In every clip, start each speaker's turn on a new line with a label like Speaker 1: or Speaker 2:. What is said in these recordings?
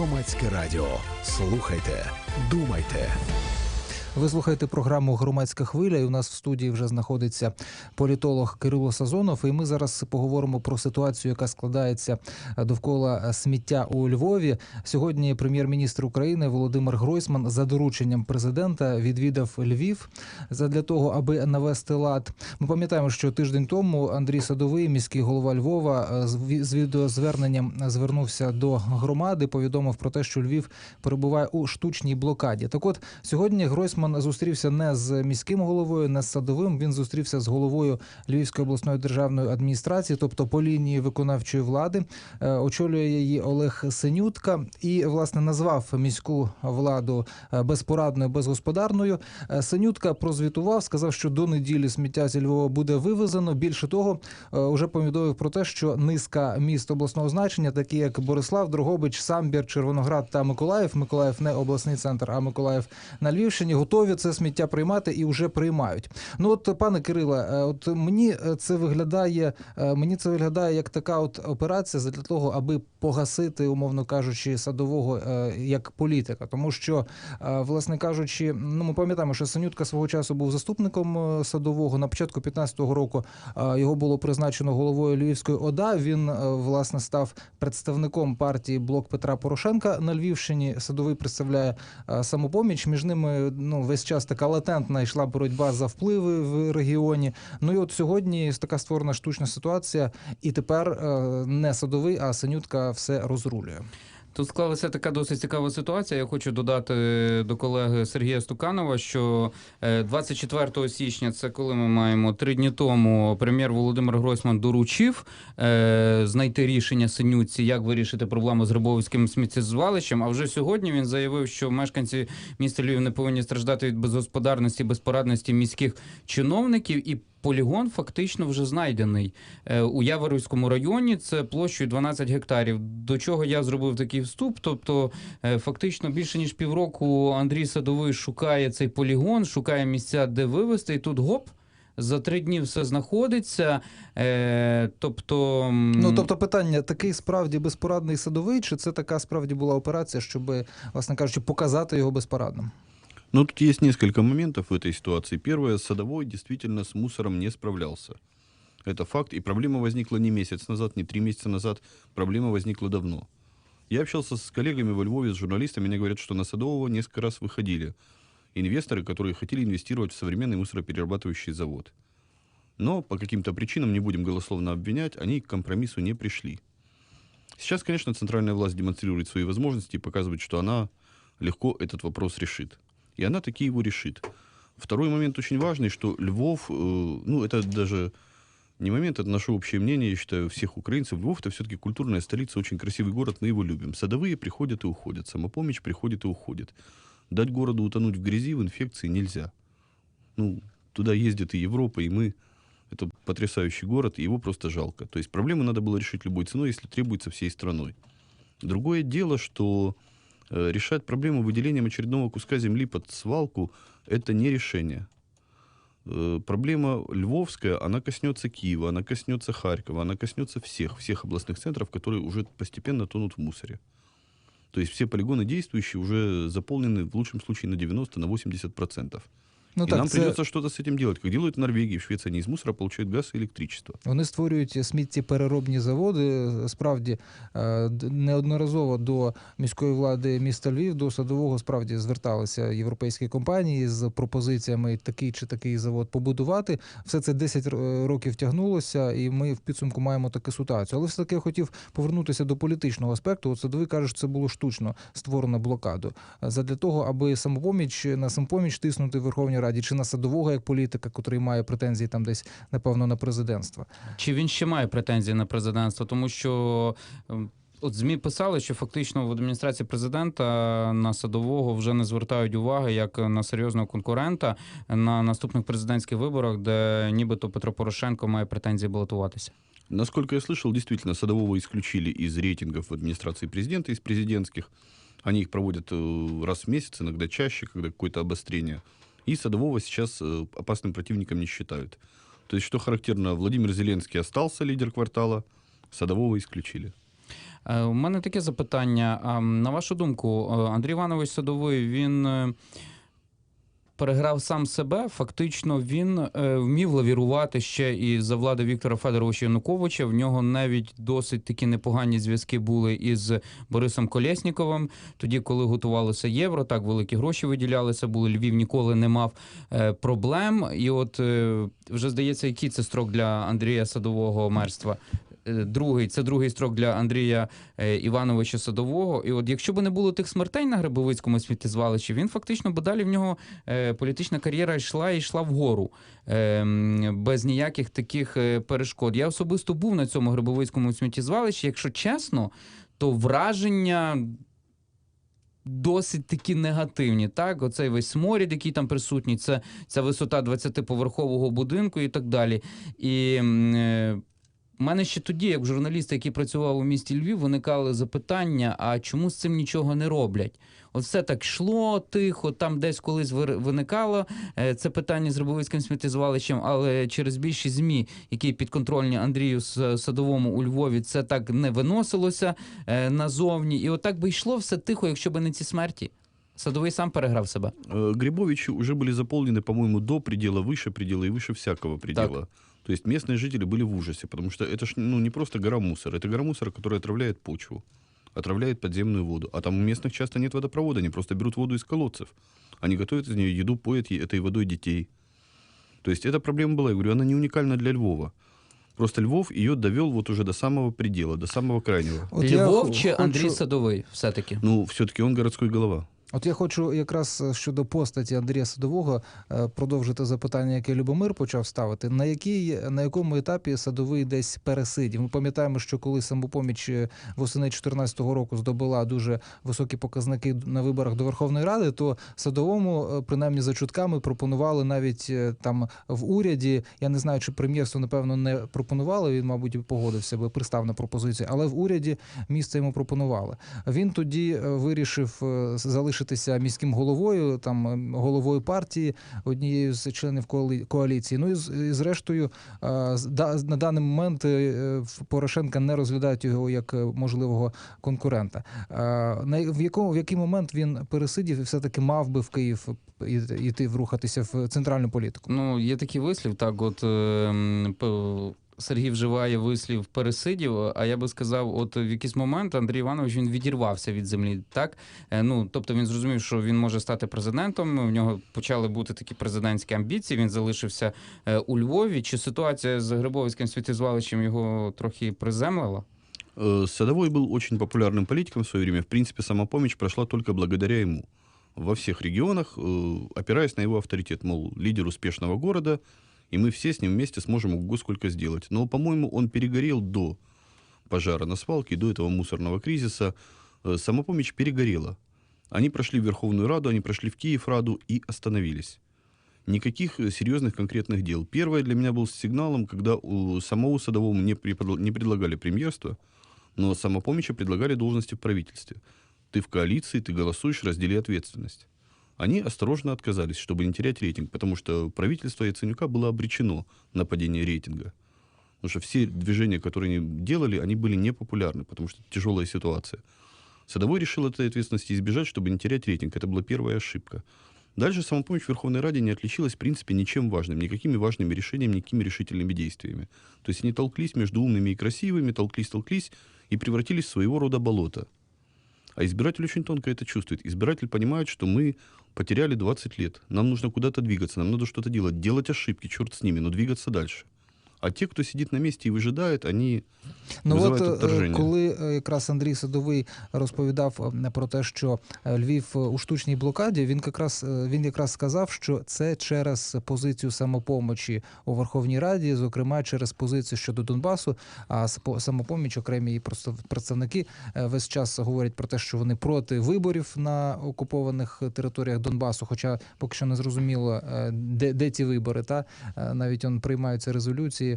Speaker 1: Громадське радіо. Слухайте, думайте.
Speaker 2: Ви слухаєте програму Громадська хвиля. і У нас в студії вже знаходиться політолог Кирило Сазонов. І ми зараз поговоримо про ситуацію, яка складається довкола сміття у Львові. Сьогодні прем'єр-міністр України Володимир Гройсман за дорученням президента відвідав Львів задля того, аби навести лад. Ми пам'ятаємо, що тиждень тому Андрій Садовий, міський голова Львова, з відеозверненням звернувся до громади. Повідомив про те, що Львів перебуває у штучній блокаді. Так, от сьогодні Гройсман зустрівся не з міським головою, не з садовим. Він зустрівся з головою Львівської обласної державної адміністрації, тобто по лінії виконавчої влади. Е, Очолює її Олег Синютка і власне назвав міську владу е, безпорадною, безгосподарною. Е, Синютка прозвітував, сказав, що до неділі сміття зі Львова буде вивезено. Більше того, е, вже повідомив про те, що низка міст обласного значення, такі як Борислав, Дрогобич, Самбір, Червоноград та Миколаїв. Миколаїв не обласний центр, а Миколаїв на Львівщині готові це сміття приймати і вже приймають. Ну от пане Кириле, е, от мені це виглядає, е, мені це виглядає як така от операція для того, аби погасити, умовно кажучи, садового е, як політика, тому що, е, власне кажучи, ну ми пам'ятаємо, що Санютка свого часу був заступником е, садового. На початку 15-го року е, його було призначено головою Львівської ОДА. Він е, власне став представником партії Блок Петра Порошенка на Львівщині. Садовий представляє е, самопоміч. Між ними ну весь час така латентна йшла боротьба за впливи в регіоні. Ну і от сьогодні така створена штучна ситуація, і тепер е, не садовий, а Санютка все розрулює.
Speaker 3: Тут склалася така досить цікава ситуація. Я хочу додати до колеги Сергія Стуканова, що е, 24 січня, це коли ми маємо три дні тому, прем'єр Володимир Гройсман доручив е, знайти рішення синюці, як вирішити проблему з Рибовським сміттєзвалищем. А вже сьогодні він заявив, що мешканці міста Львів не повинні страждати від безгосподарності, безпорадності міських чиновників і. Полігон фактично вже знайдений Е, у Яворівському районі. Це площею 12 гектарів. До чого я зробив такий вступ? Тобто, е, фактично більше ніж півроку Андрій Садовий шукає цей полігон, шукає місця, де вивезти, і тут гоп. За три дні все знаходиться. Е, тобто,
Speaker 2: Ну тобто, питання такий справді безпорадний садовий, чи це така справді була операція, щоб, власне кажучи, показати його безпорадним?
Speaker 4: Ну, тут есть несколько моментов в этой ситуации. Первое, Садовой действительно с мусором не справлялся. Это факт, и проблема возникла не месяц назад, не три месяца назад, проблема возникла давно. Я общался с коллегами во Львове, с журналистами, они говорят, что на Садового несколько раз выходили инвесторы, которые хотели инвестировать в современный мусороперерабатывающий завод. Но по каким-то причинам, не будем голословно обвинять, они к компромиссу не пришли. Сейчас, конечно, центральная власть демонстрирует свои возможности и показывает, что она легко этот вопрос решит. И она таки его решит. Второй момент очень важный, что Львов, э, ну, это даже не момент, это наше общее мнение, я считаю, всех украинцев. Львов это все-таки культурная столица, очень красивый город, мы его любим. Садовые приходят и уходят, самопомощь приходит и уходит. Дать городу утонуть в грязи, в инфекции нельзя. Ну, туда ездит и Европа, и мы. Это потрясающий город, и его просто жалко. То есть проблему надо было решить любой ценой, если требуется всей страной. Другое дело, что решать проблему выделением очередного куска земли под свалку – это не решение. Э, проблема львовская, она коснется Киева, она коснется Харькова, она коснется всех, всех областных центров, которые уже постепенно тонут в мусоре. То есть все полигоны действующие уже заполнены в лучшем случае на 90, на 80
Speaker 2: Ну
Speaker 4: и нам придется что-то с этим делать, как делают в Норвегии, в Швеции. Они из мусора получают газ и электричество.
Speaker 2: Вони створюють сміттєпереробні заводи. Справді е, неодноразово до міської влади міста Львів, до садового справді зверталися європейські компанії з пропозиціями такий чи такий завод побудувати. Все це 10 років тягнулося, і ми в підсумку маємо таку ситуацію. Але все таки я хотів повернутися до політичного аспекту. От садовий каже, що це було штучно створено блокаду задля того, аби самопоміч на самопоміч тиснути в Верховній Раді чи на садового як політика, котрий має претензії там десь напевно на президентство.
Speaker 3: Чи він ще має претензії на президентство? Тому що ем, от ЗМІ писали, що фактично в адміністрації президента на садового вже не звертають уваги як на серйозного конкурента на наступних президентських виборах, де нібито Петро Порошенко має претензії балотуватися.
Speaker 4: Насколько я слышал, действительно, Садового исключили из рейтингов в администрации президента, из президентских. Они их проводят э, раз в месяц, иногда чаще, когда какое-то обострение. И Садового сейчас э, опасным противником не считают. То есть, что характерно, Владимир Зеленский остался лидер квартала, Садового исключили.
Speaker 3: Е, У мене таке запитання. На вашу думку, е, Андрій Іванович Садовий він е, переграв сам себе. Фактично, він е, вмів лавірувати ще і за влади Віктора Федоровича Януковича. В нього навіть досить такі непогані зв'язки були із Борисом Колєсніковим. Тоді, коли готувалося євро, так великі гроші виділялися. Були Львів ніколи не мав е, проблем. І от е, вже здається, який це строк для Андрія Садового мерства. Е, Другий це другий строк для Андрія е, Івановича Садового. І от якщо б не було тих смертей на Грибовицькому сміттєзвалищі, він фактично бо далі в нього е, політична кар'єра йшла і йшла вгору без ніяких таких перешкод. Я особисто був на цьому Грибовицькому сміттєзвалищі. Якщо чесно, то враження. Досить такі негативні, так оцей весь сморід, який там присутній, це ця висота 20-поверхового будинку і так далі. І е, у мене ще тоді, як журналіста, який працював у місті Львів, виникали запитання: а чому з цим нічого не роблять? От все так йшло тихо, там десь колись вир- виникало е, це питання з Рибовицьким сміттєзвалищем, але через більшість ЗМІ, які підконтрольні Андрію С- Садовому у Львові, це так не виносилося е, назовні. І отак би йшло все тихо, якщо б не ці смерті. Садовий сам переграв себе.
Speaker 4: Э, Грибовичи уже были заполнены, по-моему, до предела, выше предела и выше всякого предела. То есть местные жители были в ужасе, потому что это ж ну, не просто гора мусора, это гора мусора, которая отравляет почву, отравляет подземную воду. А там у местных часто нет водопровода, они просто берут воду из колодцев. Они готовят из нее еду, поят этой водой детей. То есть эта проблема была, я говорю, она не уникальна для Львова. Просто Львов ее довел вот уже до самого предела, до самого крайнего.
Speaker 2: От я
Speaker 3: Львов
Speaker 2: хо-
Speaker 3: чи Андрій Садовий все-таки?
Speaker 4: Ну, все-таки он городской голова.
Speaker 2: От я хочу якраз е, щодо постаті Андрія Садового е, продовжити запитання, яке Любомир почав ставити. На якій на якому етапі садовий десь пересидів? Ми пам'ятаємо, що коли самопоміч е, восени 2014 року здобула дуже високі показники на виборах до Верховної Ради, то садовому, принаймні за чутками, пропонували навіть там в уряді. Я не знаю, чи прем'єрство напевно не пропонувало. Він, мабуть, погодився би пристав на пропозицію, але в уряді місце йому пропонували. Він тоді вирішив е, залишитися міським головою, там е, головою партії, однією з членів коалі- коаліції. Ну і зрештою, е, на даний момент е, Порошенка не розглядають його як е, можливого конкурента. В якому в який момент він пересидів і все таки мав би в Київ іти врухатися в центральну політику?
Speaker 3: Ну, є такий вислів, так, от е, м, п- Сергій вживає вислів пересидів, а я би сказав, от в якийсь момент Андрій Іванович він відірвався від землі. Так? Е, Ну, тобто він зрозумів, що він може стати президентом. В нього почали бути такі президентські амбіції. Він залишився е, у Львові. Чи ситуація з Грибовицьким світозвалищем його трохи приземлила?
Speaker 4: Э, Садовой был очень популярным политиком в свое время. В принципе, самопомощь прошла только благодаря ему. Во всех регионах, э, опираясь на его авторитет, мол, лидер успешного города, и мы все с ним вместе сможем ого сколько сделать. Но, по-моему, он перегорел до пожара на свалке, до этого мусорного кризиса. Э, Самопомощь перегорела. Они прошли в Верховную Раду, они прошли в Киев Раду и остановились. Никаких э, серьезных конкретных дел. Первое для меня был сигналом, когда у самого Садовому не, преподл- не предлагали премьерство, но самопомощи предлагали должности в правительстве. Ты в коалиции, ты голосуешь, раздели ответственность. Они осторожно отказались, чтобы не терять рейтинг, потому что правительство Яценюка было обречено на падение рейтинга. Потому что все движения, которые они делали, они были непопулярны, потому что тяжелая ситуация. Садовой решил этой ответственности избежать, чтобы не терять рейтинг. Это была первая ошибка. Дальше самопомощь в Верховной Раде не отличилась, в принципе, ничем важным, никакими важными решениями, никакими решительными действиями. То есть они толклись между умными и красивыми, толклись, толклись и превратились в своего рода болото. А избиратель очень тонко это чувствует. Избиратель понимает, что мы потеряли 20 лет. Нам нужно куда-то двигаться, нам надо что-то делать. Делать ошибки, черт с ними, но двигаться дальше. А те, кто сидит на месте и выжидает, они
Speaker 2: Ну
Speaker 4: визивають
Speaker 2: от е,
Speaker 4: отторження.
Speaker 2: коли е, якраз Андрій Садовий розповідав е, про те, що Львів у штучній блокаді, він якраз він якраз сказав, що це через позицію самопомочі у Верховній Раді, зокрема через позицію щодо Донбасу. А самопоміч, окремі її просто представники весь час говорять про те, що вони проти виборів на окупованих територіях Донбасу. Хоча поки що не зрозуміло, де, де ті вибори. Та навіть он приймаються резолюції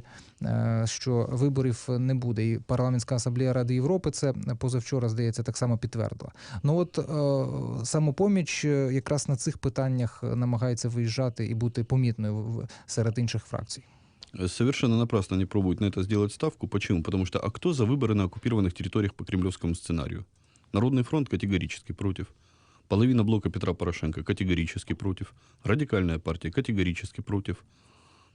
Speaker 2: е, що виборів не буде. І парламентська асамблея Ради Європи це позавчора, здається, так само підтвердила. Ну от е, самопоміч е, якраз на цих питаннях намагається виїжджати і бути помітною в- в- серед інших фракцій.
Speaker 4: Э, Совершенно напрасно они пробуют на это сделать ставку. Почему? Потому что, а кто за выборы на оккупированных территориях по кремлевскому сценарию? Народный фронт категорически против. Половина блока Петра Порошенко категорически против. Радикальная партия категорически против.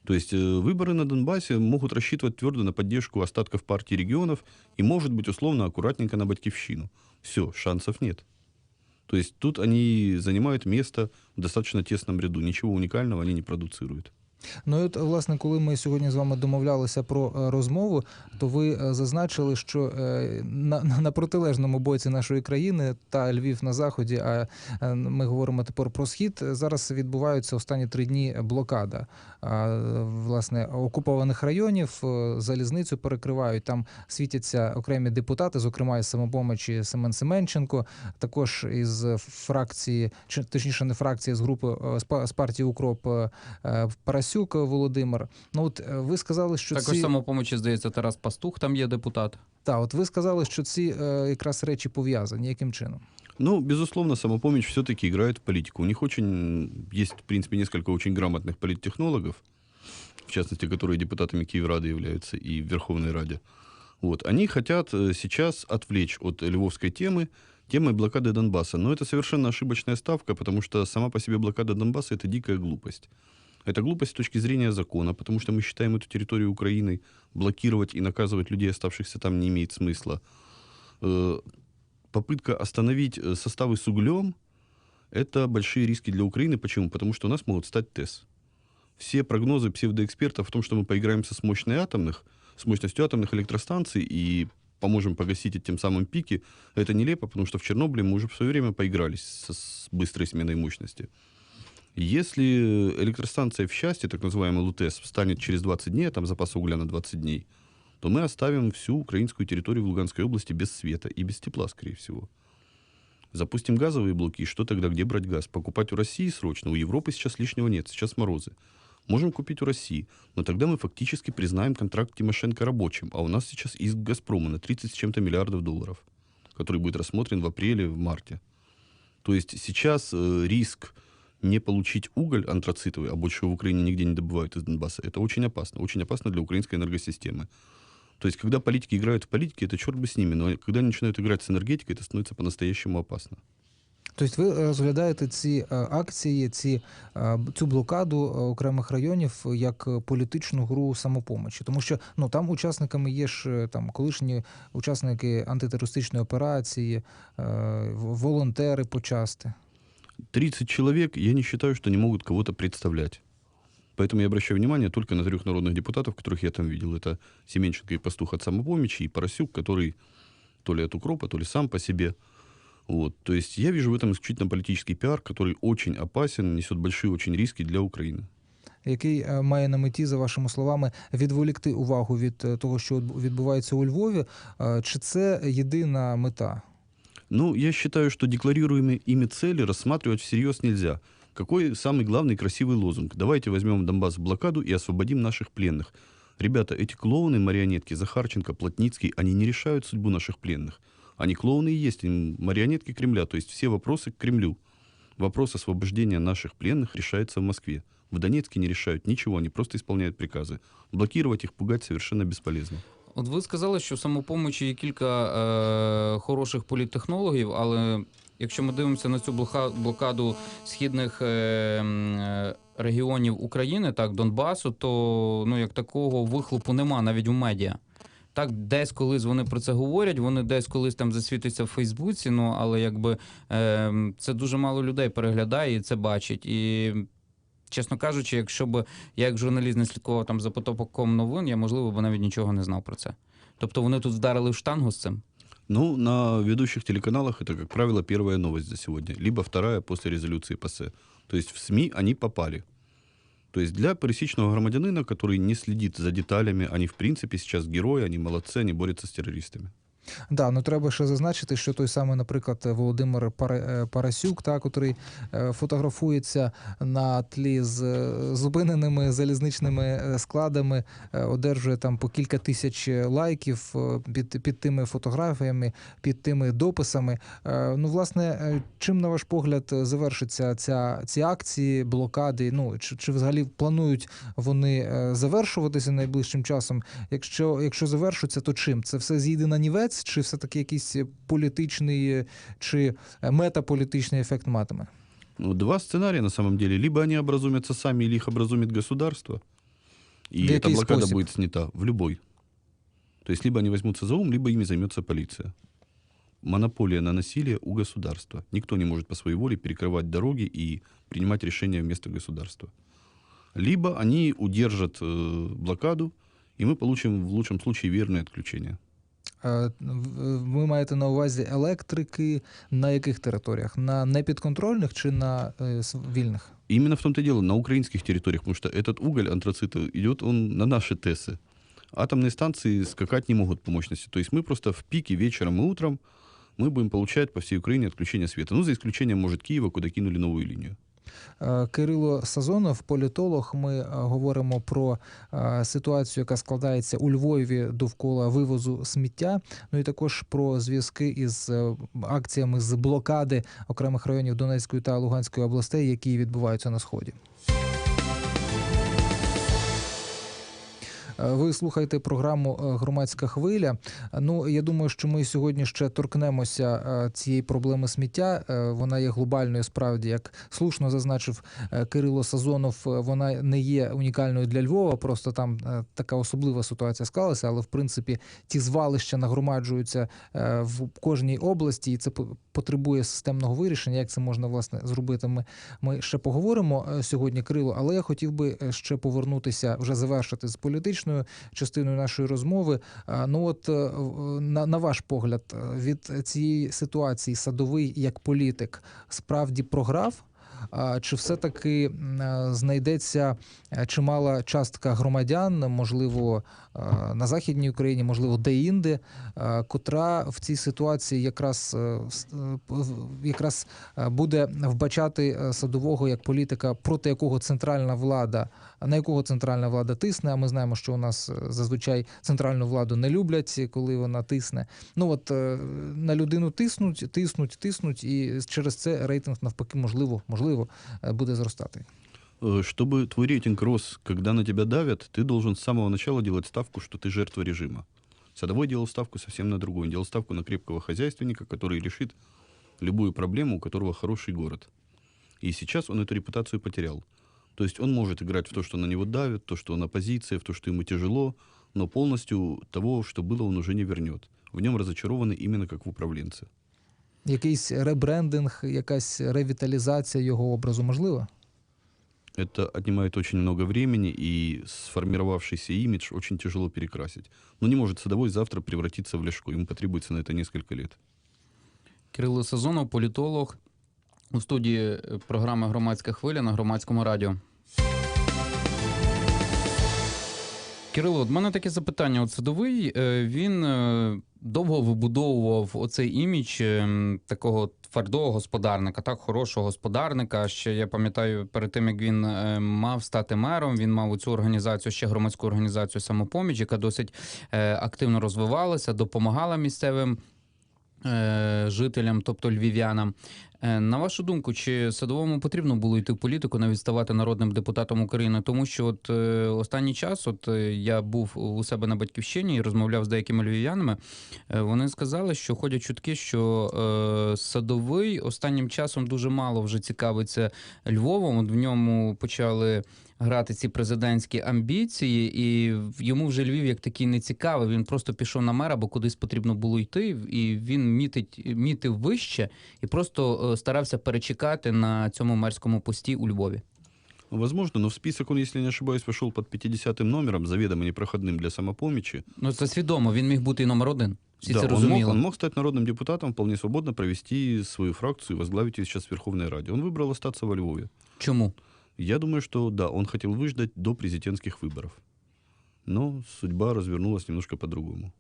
Speaker 4: То есть э, выборы на Донбассе могут рассчитывать твердо на поддержку остатков партий регионов и, может быть, условно, аккуратненько на Батькивщину. Все, шансов нет. То есть тут они занимают место в достаточно тесном ряду. Ничего уникального они не продуцируют.
Speaker 2: Ну і от, власне, коли ми сьогодні з вами домовлялися про е, розмову, то ви е, зазначили, що е, на, на протилежному боці нашої країни та Львів на заході, а ми говоримо тепер про схід. Зараз відбуваються останні три дні блокада власне окупованих районів. Залізницю перекривають. Там світяться окремі депутати, зокрема із самопомочі Семен Семенченко, також із фракції, чи точніше не фракції з групи з партії Укроп е, е, Парасюк Володимир. Ну от е, ви сказали, що
Speaker 3: Також
Speaker 2: ці
Speaker 3: самопомочі, здається, Тарас Пастух там є депутат.
Speaker 2: та, от ви сказали, що ці е, якраз речі пов'язані. Яким чином?
Speaker 4: Ну, безусловно, самопомощь все-таки играет в политику. У них очень есть, в принципе, несколько очень грамотных политтехнологов, в частности, которые депутатами Киеврады являются и в Верховной Раде. Вот. Они хотят э, сейчас отвлечь от львовской темы темой блокады Донбасса. Но это совершенно ошибочная ставка, потому что сама по себе блокада Донбасса – это дикая глупость. Это глупость с точки зрения закона, потому что мы считаем эту территорию Украины блокировать и наказывать людей, оставшихся там, не имеет смысла. Э, попытка остановить э, составы с углем – это большие риски для Украины. Почему? Потому что у нас могут стать ТЭС. Все прогнозы псевдоэкспертов в том, что мы поиграемся с мощной атомных, с мощностью атомных электростанций и поможем погасить тем самым пики, это нелепо, потому что в Чернобыле мы уже в свое время поигрались со- с быстрой сменой мощности. Если электростанция в счастье, так называемый ЛУТЭС, встанет через 20 дней, а там запас угля на 20 дней, то мы оставим всю украинскую территорию в Луганской области без света и без тепла, скорее всего. Запустим газовые блоки, и что тогда, где брать газ? Покупать у России срочно? У Европы сейчас лишнего нет, сейчас морозы. Можем купить у России, но тогда мы фактически признаем контракт Тимошенко рабочим, а у нас сейчас иск Газпрома на 30 с чем-то миллиардов долларов, который будет рассмотрен в апреле, в марте. То есть сейчас э, риск не получить уголь антрацитовый, а больше его в Украине нигде не добывают из Донбасса, это очень опасно. Очень опасно для украинской энергосистемы. То есть, когда политики играют в политике, это черт бы с ними, но когда они начинают играть с энергетикой, это становится по-настоящему опасно.
Speaker 2: Тобто ви розглядаєте ці е, акції, ці, е, б- цю блокаду е, окремих районів як е, політичну гру самопомочі, тому що ну там учасниками є ж е, там колишні учасники антитерористичної операції, е, в- волонтери почасти.
Speaker 4: 30 человек, я не считаю, что они могут кого-то представлять. Поэтому я обращаю внимание только на трех народных депутатов, которых я там видел. Это Семенченко и Пастух от самопомощи, и Поросюк, который то ли от укропа, то ли сам по себе. Вот. То есть я вижу в этом исключительно политический пиар, который очень опасен, несет большие очень риски для Украины.
Speaker 2: який е, має на меті, за вашими словами, відволікти увагу від е, того, що відбу- відбувається у Львові. Е, Чи це єдина мета?
Speaker 4: Ну, я считаю, что декларируемые ими цели рассматривать всерьез нельзя. Какой самый главный красивый лозунг? Давайте возьмем Донбасс в блокаду и освободим наших пленных. Ребята, эти клоуны, марионетки, Захарченко, Плотницкий, они не решают судьбу наших пленных. Они клоуны и есть, они марионетки Кремля, то есть все вопросы к Кремлю. Вопрос освобождения наших пленных решается в Москве. В Донецке не решают ничего, они просто исполняют приказы. Блокировать их, пугать совершенно бесполезно.
Speaker 3: От ви сказали, що в самопомочі є кілька е, хороших політтехнологів, але якщо ми дивимося на цю блокаду східних е, е, регіонів України, так, Донбасу, то ну, як такого вихлопу нема навіть в медіа. Так, десь колись вони про це говорять, вони десь колись там засвітиться в Фейсбуці, ну але якби е, це дуже мало людей переглядає і це бачить. І чесно кажучи, якщо б я як журналіст не слідкував там за потоком новин, я можливо б навіть нічого не знав про це. Тобто вони тут вдарили в штангу з цим.
Speaker 4: Ну, на ведущих телеканалах это, как правило, первая новость за сегодня, либо вторая после резолюции ПАСЕ. То есть в СМИ они попали. То есть для пересечного громадянина, который не следит за деталями, они в принципе сейчас герои, они молодцы, они борются с террористами.
Speaker 2: Да, ну треба ще зазначити, що той самий, наприклад, Володимир е, Парасюк, та, котрий е, фотографується на тлі з е, зупиненими залізничними складами, одержує там по кілька тисяч лайків під, під тими фотографіями, під тими дописами. Ну, власне, чим, на ваш погляд, завершиться ця, ці акції, блокади? Ну, чи, чи взагалі планують вони завершуватися найближчим часом? Якщо, якщо завершуться, то чим? Це все з'їде на нівець, чи все-таки якийсь політичний е, чи е, метаполітичний ефект матиме?
Speaker 4: Ну, два сценария на самом деле. Либо они образумятся сами, или их образумит государство, и
Speaker 2: В
Speaker 4: эта
Speaker 2: який
Speaker 4: блокада
Speaker 2: спосіб?
Speaker 4: будет снята. В любой. То есть либо они возьмутся за ум, либо ими займется полиция. Монополия на насилие у государства. Никто не может по своей воле перекрывать дороги и принимать решения вместо государства. Либо они удержат э, блокаду, и мы получим в лучшем случае верное отключение.
Speaker 2: Е, в- Ви маєте на увазі електрики на яких територіях? На непідконтрольних чи на е, с- вільних?
Speaker 4: Именно в том-то и дело, на украинских территориях, потому что этот уголь антрацита идет он на наши ТЭСы. Атомные станции скакать не могут по мощности. То есть мы просто в пике вечером и утром мы будем получать по всей Украине отключение света. Ну, за исключением, может, Киева, куда кинули новую линию.
Speaker 2: Е, Кирило Сазонов, політолог. Ми е, говоримо про е, ситуацію, яка складається у Львові довкола вивозу сміття. Ну і також про зв'язки із акціями з блокади окремих районів Донецької та Луганської областей, які відбуваються на сході. Ви слухаєте програму е, Громадська хвиля. Ну я думаю, що ми сьогодні ще торкнемося е, цієї проблеми сміття. Е, Вона є глобальною, справді, як слушно зазначив е, Кирило Сазонов. е, Вона не є унікальною для Львова. Просто там е, така особлива ситуація склалася. Але в принципі ті звалища нагромаджуються е, в кожній області, і це потребує системного вирішення. Як це можна власне зробити? Ми, ми ще поговоримо е, сьогодні, Крило, Але я хотів би е, ще повернутися, вже завершити з політичною частиною нашої розмови. Ну от е, на, на ваш погляд, від цієї ситуації садовий як політик справді програв? Чи все-таки е, знайдеться е, чимала частка громадян, можливо, е, на Західній Україні, можливо, де-інде, котра в цій ситуації якраз, якраз буде вбачати садового як політика, проти якого центральна влада, на якого центральна влада тисне. А ми знаємо, що у нас е, зазвичай центральну владу не люблять, коли вона тисне. Ну от е, на людину тиснуть, тиснуть, тиснуть, і через це рейтинг навпаки, можливо, можливо, е, буде зростати.
Speaker 4: Э, Чтобы твой рейтинг рос, когда на тебя давят, ты должен с самого начала делать ставку, что ты жертва режима. Садовой делал ставку совсем на другой. Он делал ставку на крепкого хозяйственника, который решит любую проблему, у которого хороший город. И сейчас он эту репутацию потерял. То есть он может играть в то, что на него давят, то, что он оппозиция, в то, что ему тяжело, но полностью того, что было, он уже не вернет. В нем разочарованы именно как в управленце.
Speaker 2: Якийсь ребрендинг, якась ревіталізація його образу можлива?
Speaker 4: Это отнимает очень много времени, и сформировавшийся имидж очень тяжело перекрасить. Но не может садовой завтра превратиться в ляжку. Ему потребуется на это несколько лет.
Speaker 3: Кирило Сазонов, політолог у студії е, програми Громадська хвиля на громадському радіо. Кирило, от мене таке запитання. От садовий е, він е, довго вибудовував оцей імідж е, такого твердого господарника, так, хорошого господарника. Ще я пам'ятаю, перед тим як він мав стати мером, він мав цю організацію, ще громадську організацію самопоміч, яка досить активно розвивалася, допомагала місцевим жителям, тобто львів'янам. Е, На вашу думку, чи садовому потрібно було йти в політику, навіть ставати народним депутатом України? Тому що от е, останній час, от е, я був у себе на батьківщині і розмовляв з деякими львів'янами. Вони сказали, що ходять чутки, що е, садовий останнім часом дуже мало вже цікавиться Львовом. От в ньому почали грати ці президентські амбіції, і в- йому вже Львів як такий не цікавий. Він просто пішов на мера, бо кудись потрібно було йти, і він мітить, мітив вище і просто е, старався перечекати на цьому мерському пості у Львові.
Speaker 4: Возможно, но в список он, если не ошибаюсь, вошел под 50-м номером, заведомо непроходным для самопомощи.
Speaker 3: Ну це свідомо. Він міг бути і номер один. Всі
Speaker 4: да,
Speaker 3: це
Speaker 4: он мог,
Speaker 3: розуміли.
Speaker 4: он мог стать народным депутатом, вполне свободно провести свою фракцию и возглавить ее сейчас в Верховной Раде. Он выбрал остаться во Львове.
Speaker 3: Чому?
Speaker 4: Я думаю, что да, он хотел выждать до президентских выборов. Но судьба развернулась немножко по-другому.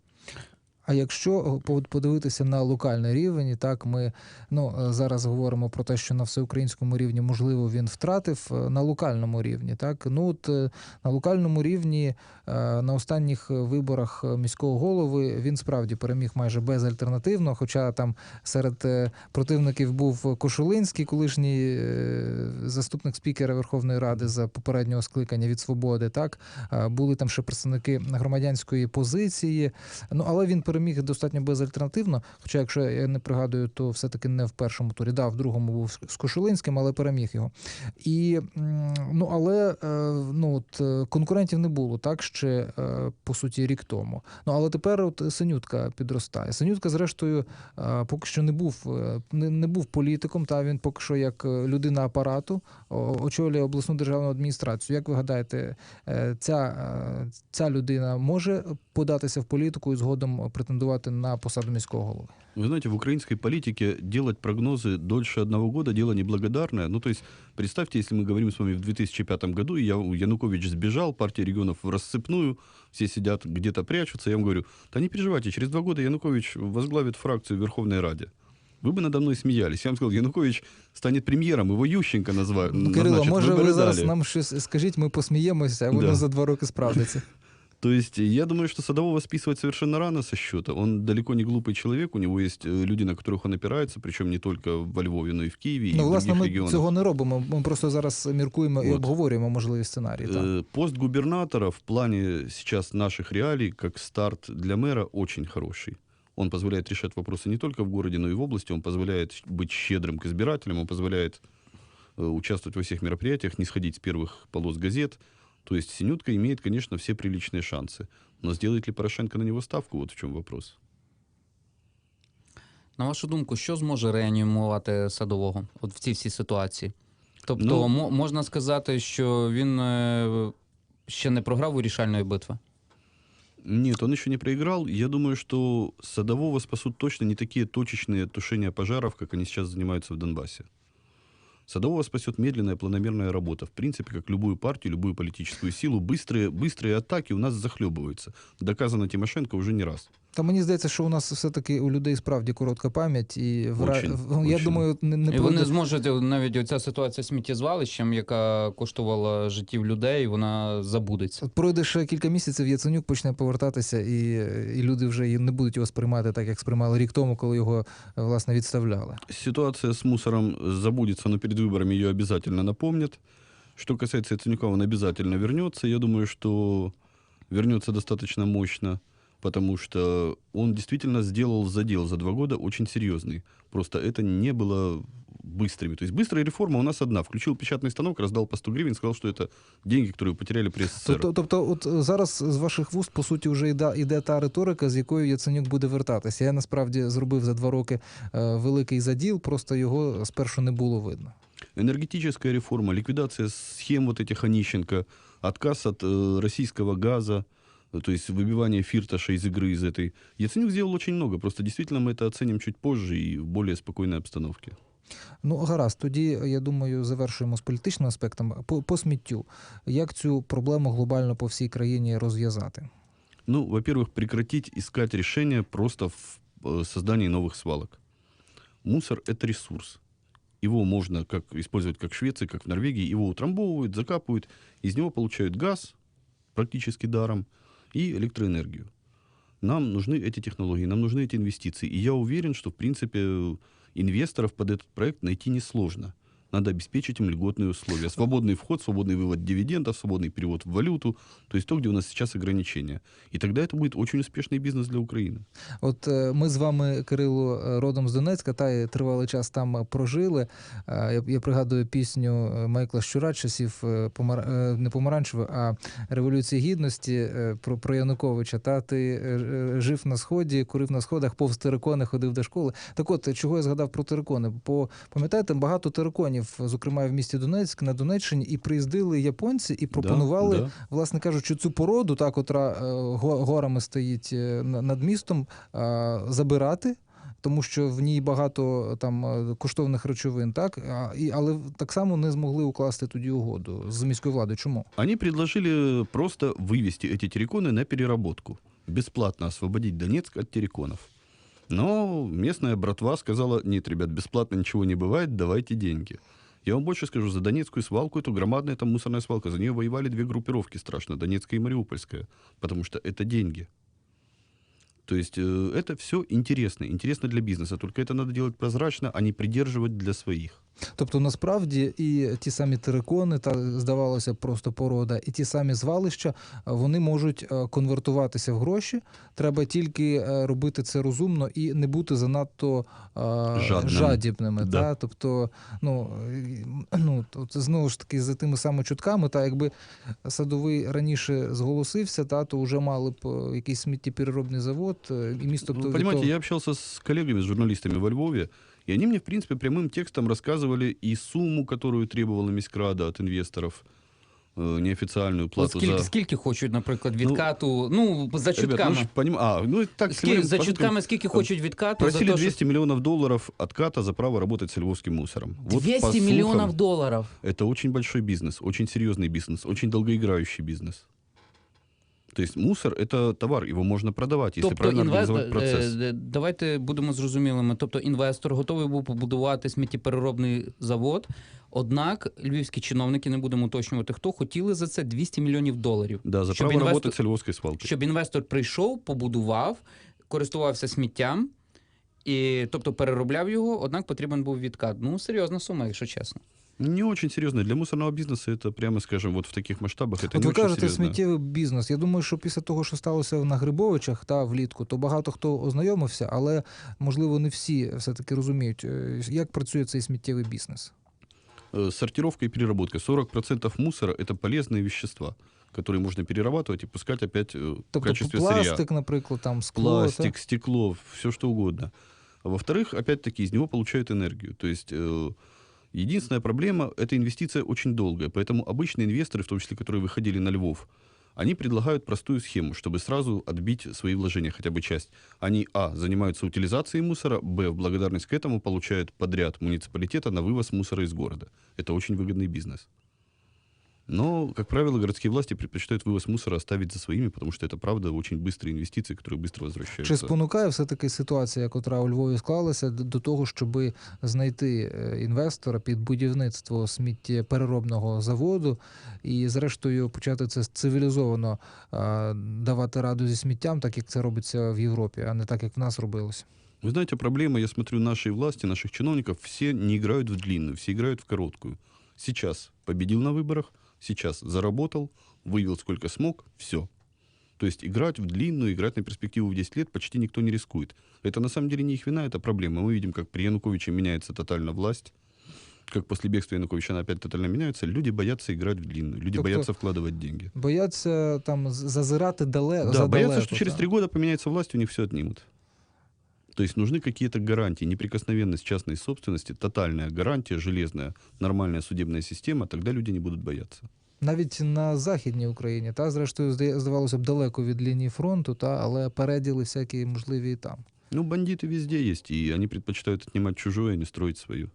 Speaker 2: А якщо подивитися на локальний рівень, так ми ну е, зараз говоримо про те, що на всеукраїнському рівні можливо він втратив е, на локальному рівні. Так ну от е, на локальному рівні е, на останніх виборах е, міського голови він справді переміг майже безальтернативно. Хоча там серед е, противників був Кошулинський, колишній е, заступник спікера Верховної Ради за попереднього скликання від свободи. Так Е, були там ще представники громадянської позиції. Ну але він переміг достатньо безальтернативно. Хоча, якщо я не пригадую, то все-таки не в першому турі. Да, в другому був з- Кошулинським, але переміг його. І ну але е, ну от е, конкурентів не було так ще е, по суті рік тому. Ну але тепер от Синютка підростає. Синютка, зрештою, поки що не був не, не був політиком. Та він поки що як людина апарату очолює обласну державну адміністрацію. Як ви гадаєте, ця, ця людина може податися в політику і згодом претендувати на посаду міського голови?
Speaker 4: Вы знаете, в украинской политике делать прогнозы дольше одного года дело неблагодарное. Ну, то есть, представьте, если мы говорим с вами в 2005 году, и я, Янукович сбежал, партия регионов в рассыпную, все сидят где-то прячутся, я вам говорю, да не переживайте, через два года Янукович возглавит фракцию в Верховной Раде. Вы бы надо мной смеялись. Я вам сказал, Янукович станет премьером, его Ющенко называют.
Speaker 2: Ну, Кирило, може
Speaker 4: вы бы
Speaker 2: ви зараз
Speaker 4: рыдали.
Speaker 2: нам щось скажіть, ми посміємося, а воно
Speaker 4: Да.
Speaker 2: за два роки справдиться.
Speaker 4: То есть я думаю, что Садового списывать совершенно рано со счета. Он далеко не глупый человек, у него есть э, люди, на которых он опирается, причем не только во Львове, но и в Киеве, и
Speaker 2: Ну,
Speaker 4: в
Speaker 2: власне,
Speaker 4: других
Speaker 2: ми
Speaker 4: регионах.
Speaker 2: цього не робимо. Ми просто зараз міркуємо і
Speaker 4: От.
Speaker 2: обговорюємо можливі сценарії. Так.
Speaker 4: Э, Пост губернатора в плане сейчас наших реалий, как старт для мэра, очень хороший. Он позволяет решать вопросы не только в городе, но и в области. Он позволяет быть щедрым к избирателям, он позволяет э, участвовать во всех мероприятиях, не сходить с первых полос газет. То есть Синютка имеет, конечно, все приличные шансы. Но сделает ли Порошенко на него ставку, вот в чем вопрос.
Speaker 3: На вашу думку, що зможе реанімувати садового от в цій всій ситуації? Тобто,
Speaker 4: Ну-
Speaker 3: мо- можна сказати, що він е, ще не програв вирішальної битви.
Speaker 4: Нет, он еще не проиграл. Я думаю, что Садового спасут точно не такие точечные тушения пожаров, как они сейчас занимаются в Донбассе. Садового спасет медленная, планомерная работа. В принципе, как любую партию, любую политическую силу, быстрые, быстрые атаки у нас захлебываются. Доказано Тимошенко уже не раз.
Speaker 2: Та мені здається, що у нас все-таки у людей справді коротка пам'ять, і в
Speaker 4: Очень,
Speaker 2: я
Speaker 4: очень.
Speaker 2: думаю, не, не
Speaker 3: І вони зможуть е, навіть оця ситуація з сміттєзвалищем, яка коштувала життів людей, вона забудеться.
Speaker 2: От Пройде ще кілька місяців, Яценюк почне повертатися, і, і люди вже не будуть його сприймати так, як сприймали рік тому, коли його е, власне відставляли.
Speaker 4: Ситуация с мусором забудется, но перед выборами ее обязательно напомнят. Что касается Яценюка, он обязательно вернется. Я думаю, что вернется достаточно мощно, потому что он действительно сделал задел за два года очень серьезный. Просто это не было быстрыми. То есть быстрая реформа у нас одна. Включил печатный станок, раздал по 100 гривен, сказал, что это деньги, которые вы потеряли при СССР.
Speaker 2: Тобто, тобто, от е, зараз з ваших вуст, по суті, вже йде, йде та риторика, з якою Яценюк буде вертатися. Я насправді зробив за два роки е, великий заділ, просто його спершу не було видно.
Speaker 4: Энергетическая реформа, ликвидация схем вот этих Онищенко, отказ от э, российского газа, э, то есть выбивание фирташа из игры из этой. Яценюк сделал очень много, просто действительно мы это оценим чуть позже и в более спокойной обстановке.
Speaker 2: Ну, гаразд, тоді я думаю, завершуємо з політичним аспектом. По, по сміттю. Як цю проблему глобально по всій країні розв'язати?
Speaker 4: Ну, во-первых, прекратить искать решения просто в э, создании новых свалок. Мусор – это ресурс. Его можно как, использовать как в Швеции, как в Норвегии. Его утрамбовывают, закапывают, из него получают газ практически даром и электроэнергию. Нам нужны эти технологии, нам нужны эти инвестиции. И я уверен, что, в принципе, инвесторов под этот проект найти несложно. Надо обеспечить им льготные условия. Свободный вход, свободный вывод дивидендов, свободный перевод в валюту. То есть то, где у нас сейчас ограничения. И тогда это будет очень успешный бизнес для Украины.
Speaker 2: От е, ми з вами, Кирило, е, родом з Донецька, та й тривалий час там е, прожили. Е, Я, я пригадую пісню е, Майкла Щура, часів е, помар... е, не помаранчевої, а Революції Гідності е, про, про Януковича. Та ти е, е, жив на сході, курив на сходах, повз терикони, ходив до школи. Так от, чого я згадав про терикони? Бо пам'ятаєте, багато териконів, зокрема і в місті Донецьк, на Донеччині, і приїздили японці і пропонували
Speaker 4: Да, да.
Speaker 2: власне кажучи, цю породу, та, котра е, го- горами стоїть е, на- над містом, е, забирати. Тому що в ній багато там е, коштовних речовин, так а, і але так само не змогли укласти тоді угоду з міською владою. Чому?
Speaker 4: Они предложили просто вывести эти терриконы на переработку. бесплатно освободить Донецк от терриконов. Но местная братва сказала, нет, ребят, бесплатно ничего не бывает, давайте деньги. Я вам больше скажу, за Донецкую свалку, эту громадная там мусорная свалка, за нее воевали две группировки страшно, Донецкая и Мариупольская, потому что это деньги. То есть э, это все интересно, интересно для бизнеса, только это надо делать прозрачно, а не придерживать для своих.
Speaker 2: Тобто, насправді і ті самі терикони, та здавалося просто порода, і ті самі звалища, е, вони можуть е, конвертуватися в гроші. Треба тільки е, робити це розумно і не бути занадто
Speaker 4: Жадним.
Speaker 2: жадібними.
Speaker 4: Да.
Speaker 2: Та? Тобто, ну, ну то це знову ж таки за тими самими чутками. Та якби садовий раніше зголосився, та то вже мали б якийсь сміттєпереробний завод, і місто б
Speaker 4: Ну,
Speaker 2: то-
Speaker 4: понимаете,
Speaker 2: то-
Speaker 4: я общался с коллегами, с журналистами во Львове, и они мне, в принципе, прямым текстом рассказывали и сумму, которую требовала Мискрада от инвесторов, э, неофициальную
Speaker 3: От
Speaker 4: плату
Speaker 3: скільки,
Speaker 4: за...
Speaker 3: скільки хочуть, наприклад,
Speaker 4: Ну,
Speaker 3: відкату, ну, за
Speaker 4: Ребят,
Speaker 3: чутками.
Speaker 4: ну, ж поним- А, ну и так,
Speaker 3: Скільки, за
Speaker 4: по суткам,
Speaker 3: чутками скільки хочуть відкату?
Speaker 4: Просили
Speaker 3: за те,
Speaker 4: 200 миллионов долларов отката за право работать с львовским мусором.
Speaker 3: що...
Speaker 4: Вот
Speaker 3: 200
Speaker 4: по слухам,
Speaker 3: мільйонів доларів.
Speaker 4: Это очень большой бизнес, очень серьезный бизнес, очень долгоиграющий бизнес. То есть мусор – это товар, его можно продавать, если
Speaker 3: Тобто
Speaker 4: правильно
Speaker 3: інвестор,
Speaker 4: организовать процесс.
Speaker 3: е, давайте будемо зрозумілими. Тобто інвестор готовий був побудувати сміттєпереробний завод, однак львівські чиновники, не будемо уточнювати хто, хотіли за це 200 мільйонів доларів.
Speaker 4: Да, за право
Speaker 3: инвестор-
Speaker 4: работать с львовской свалкой.
Speaker 3: Щоб інвестор прийшов, побудував, користувався сміттям, і, тобто переробляв його, однак потрібен був відкат. Ну, серйозна сума, якщо чесно.
Speaker 4: Не очень серьезно. Для мусорного бизнеса это, прямо скажем, вот в таких масштабах это
Speaker 2: От
Speaker 4: не
Speaker 2: ви
Speaker 4: очень
Speaker 2: кажете,
Speaker 4: серьезно.
Speaker 2: сміттєвий бізнес. Я думаю, що після того, що сталося на Грибовичах та влітку, то багато хто ознайомився, але можливо не всі все-таки розуміють, е, як працює цей сміттєвий бізнес.
Speaker 4: Э, Сортировка и переработка. 40% мусора – это полезные вещества, которые можно перерабатывать и пускать опять э, в
Speaker 2: Тобто
Speaker 4: качестве сырья.
Speaker 2: пластик, наприклад, там скло.
Speaker 4: Пластик, стекло, все что угодно. А Во-вторых, опять-таки, из него получают энергию. То есть э, единственная проблема – это инвестиция очень долгая. Поэтому обычные инвесторы, в том числе, которые выходили на Львов, они предлагают простую схему, чтобы сразу отбить свои вложения, хотя бы часть. Они, а, занимаются утилизацией мусора, б, в благодарность к этому получают подряд муниципалитета на вывоз мусора из города. Это очень выгодный бизнес. Но, как правило, городские власти предпочитают вывоз мусора оставить за своими, потому что это, правда, очень быстрые инвестиции, которые быстро возвращаются.
Speaker 2: Чи спонукає все-таки ситуація, яка у Львові склалася, д- до того, щоб знайти е, інвестора під будівництво сміттєпереробного заводу і, зрештою, почати це цивілізовано е, давати раду зі сміттям, так як це робиться в Європі, а не так, як в нас робилось?
Speaker 4: Вы знаете, проблема, я смотрю, нашей власти, наших чиновников, все не играют в длинную, все играют в короткую. Сейчас победил на выборах, сейчас заработал, вывел сколько смог, все. То есть играть в длинную, играть на перспективу в 10 лет почти никто не рискует. Это на самом деле не их вина, это проблема. Мы видим, как при Януковиче меняется тотально власть, как после бегства Януковича она опять тотально меняется. Люди боятся играть в длинную, люди
Speaker 2: Тобто-
Speaker 4: боятся вкладывать деньги.
Speaker 2: Бояться там з- зазирати далеко.
Speaker 4: Да, боятся, что через три года поменяется власть, у них все отнимут. То есть нужны какие-то гарантии, неприкосновенность частной собственности, тотальная гарантия, железная, нормальная судебная система, тогда люди не будут бояться.
Speaker 2: Навіть на Західній Україні, та зрештою, здавалося б, далеко від лінії фронту, та але переділи всякі можливі і там.
Speaker 4: Ну, бандиты везде есть, и они предпочитают отнимать чужое, а не строить свое.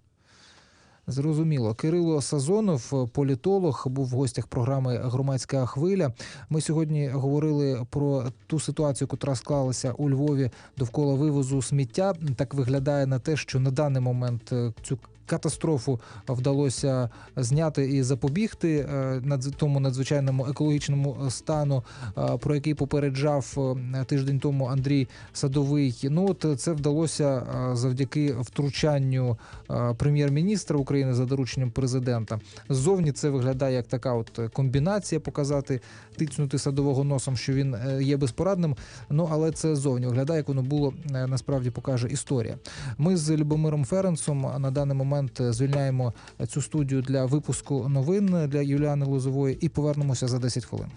Speaker 2: Зрозуміло. Кирило Сазонов, політолог, був в гостях програми Громадська хвиля. Ми сьогодні говорили про ту ситуацію, яка склалася у Львові довкола вивозу сміття. Так виглядає на те, що на даний момент е, цю катастрофу вдалося зняти і запобігти е, тому надзвичайному екологічному стану, е, про який попереджав е, тиждень тому Андрій Садовий. Ну от це вдалося завдяки втручанню прем'єр-міністра України за дорученням президента. Ззовні це виглядає як така от комбінація, показати, тицнути садового носом, що він є безпорадним. Ну але це ззовні виглядає, як воно було насправді покаже історія. Ми з Любомиром Ференцем на даний момент е, звільняємо цю студію для випуску новин для Юліани Лозової і повернемося за 10 хвилин.